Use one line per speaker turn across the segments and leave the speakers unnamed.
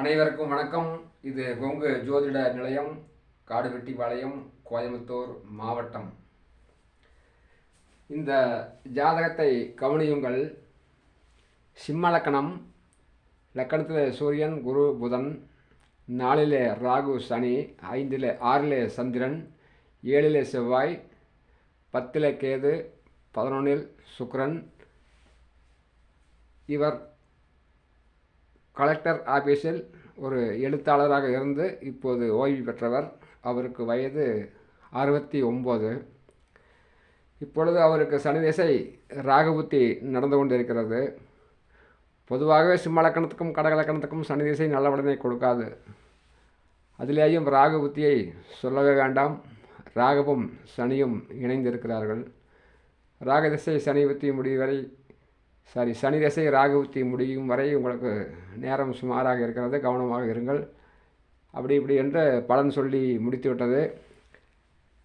அனைவருக்கும் வணக்கம். இது கொங்கு ஜோதிட நிலையம் காடுவெட்டிபாளையம் கோயம்புத்தூர் மாவட்டம். இந்த ஜாதகத்தை கவனியுங்கள். சிம்மலக்கணம் லக்கணத்தில் சூரியன் குரு புதன் நாலிலே ராகு சனி ஐந்தில் ஆறிலே சந்திரன் ஏழிலே செவ்வாய் பத்தில் கேது பதினொன்றில் சுக்ரன் இவர் கலெக்டர் ஆபீஸில் ஒரு எழுத்தாளராக இருந்து இப்போது ஓய்வு பெற்றவர். அவருக்கு வயது அறுபத்தி ஒம்பது. இப்பொழுது அவருக்கு சனி திசை ராகபுத்தி நடந்து கொண்டிருக்கிறது. பொதுவாகவே சிம்மலக்கணத்துக்கும் கடகலக்கணத்துக்கும் கடக சனி திசை நல்ல பலனை கொடுக்காது. அதிலேயும் ராகு புத்தியை சொல்லவே வேண்டாம். ராகவும் சனியும் இணைந்திருக்கிறார்கள். ராக திசை சனி புத்தி முடிவு வரை சரி சனி தசை ராகுத்தி முடியும் வரை உங்களுக்கு நேரம் சுமாராக இருக்கிறது. கவனமாக இருங்கள். அப்படி இப்படி என்று பலன் சொல்லி முடித்துவிட்டது.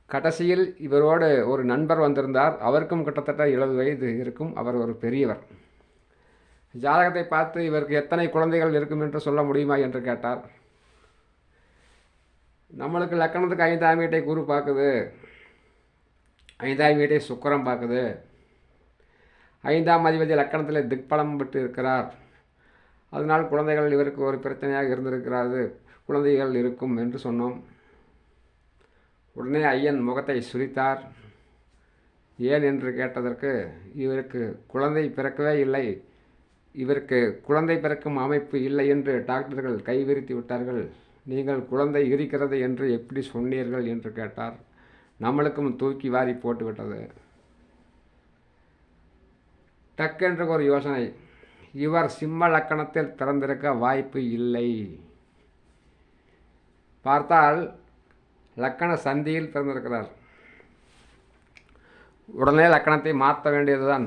கடைசியில் இவரோடு ஒரு நண்பர் வந்திருந்தார். அவருக்கும் கிட்டத்தட்ட எழுபது வயது இருக்கும். அவர் ஒரு பெரியவர். ஜாதகத்தை பார்த்து இவருக்கு எத்தனை குழந்தைகள் இருக்கும் என்று சொல்ல முடியுமா என்று கேட்டார். நம்மளுக்கு லக்கணத்துக்கு ஐந்தாம் வீட்டை குரு பார்க்குது. ஐந்தாம் வீட்டை சுக்கரம் பார்க்குது. ஐந்தாம் அதிபதி லக்கணத்தில் திக்பலம் விட்டு இருக்கிறார் அதனால் குழந்தைகள் இவருக்கு ஒரு பிரச்சனையாக இருந்திருக்கிறது. குழந்தைகள் இருக்கும் என்று சொன்னோம். உடனே ஐயன் முகத்தை சுரித்தார். ஏன் என்று கேட்டதற்கு இவருக்கு குழந்தை பிறக்கவே இல்லை. இவருக்கு குழந்தை பிறக்கும் அமைப்பு இல்லை என்று டாக்டர்கள் கைவிரித்து விட்டார்கள். நீங்கள் குழந்தை இருக்கிறது என்று எப்படி சொன்னீர்கள் என்று கேட்டார். நம்மளுக்கும் தூக்கி வாரி போட்டுவிட்டது. டக்கென்று ஒரு யோசனை. இவர் சிம்ம லக்கணத்தில் பிறந்திருக்க வாய்ப்பு இல்லை. பார்த்தால் லக்கண சந்தியில் பிறந்திருக்கிறார். உடனே லக்கணத்தை மாற்ற வேண்டியதுதான்.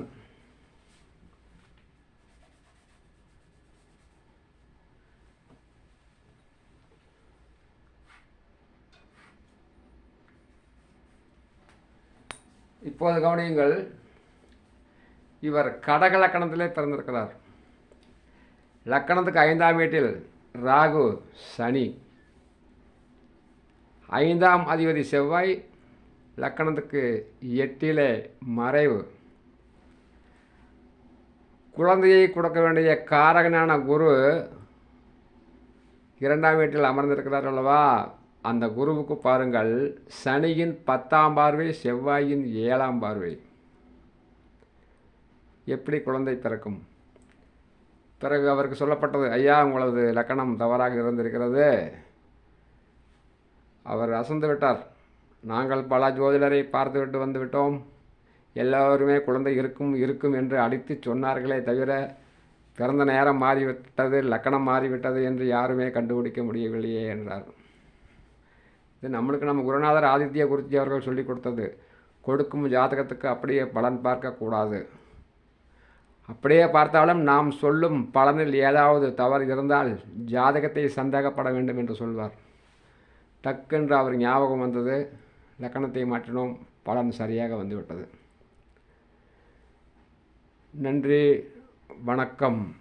இப்போது கவனியுங்கள் இவர் கடக லக்கணத்திலே பிறந்திருக்கிறார். லக்கணத்துக்கு ஐந்தாம் வீட்டில் ராகு சனி. ஐந்தாம் அதிபதி செவ்வாய் லக்கணத்துக்கு எட்டிலே மறைவு. குழந்தையை கொடுக்க வேண்டிய காரகனான குரு இரண்டாம் வீட்டில் அமர்ந்திருக்கிறார் அல்லவா? அந்த குருவுக்கு பாருங்கள் சனியின் பத்தாம் பார்வை செவ்வாயின் ஏழாம் பார்வை. எப்படி குழந்தை பிறக்கும்? பிறகு அவருக்கு சொல்லப்பட்டது ஐயா உங்களது லக்கணம் தவறாக இருந்திருக்கிறது. அவர் அசந்து விட்டார். நாங்கள் பல ஜோதிடரை பார்த்துவிட்டு வந்து விட்டோம். எல்லோருமே குழந்தை இருக்கும் இருக்கும் என்று அடித்து சொன்னார்களே தவிர பிறந்த நேரம் மாறிவிட்டது லக்கணம் மாறிவிட்டது என்று யாருமே கண்டுபிடிக்க முடியவில்லையே என்றார். இது நம்மளுக்கு நம்ம குருநாதர் ஆதித்ய குருஜி அவர்கள் சொல்லிக் கொடுத்தது. கொடுக்கும் ஜாதகத்துக்கு அப்படியே பலன் பார்க்கக்கூடாது. அப்படியே பார்த்தாலும் நாம் சொல்லும் பலனில் ஏதாவது தவறு இருந்தால் ஜாதகத்தை சந்தேகப்பட வேண்டும் என்று சொல்வார். டக்கென்று அவர் ஞாபகம் வந்தது. லக்கணத்தை மாற்றினோம். பலன் சரியாக வந்துவிட்டது. நன்றி. வணக்கம்.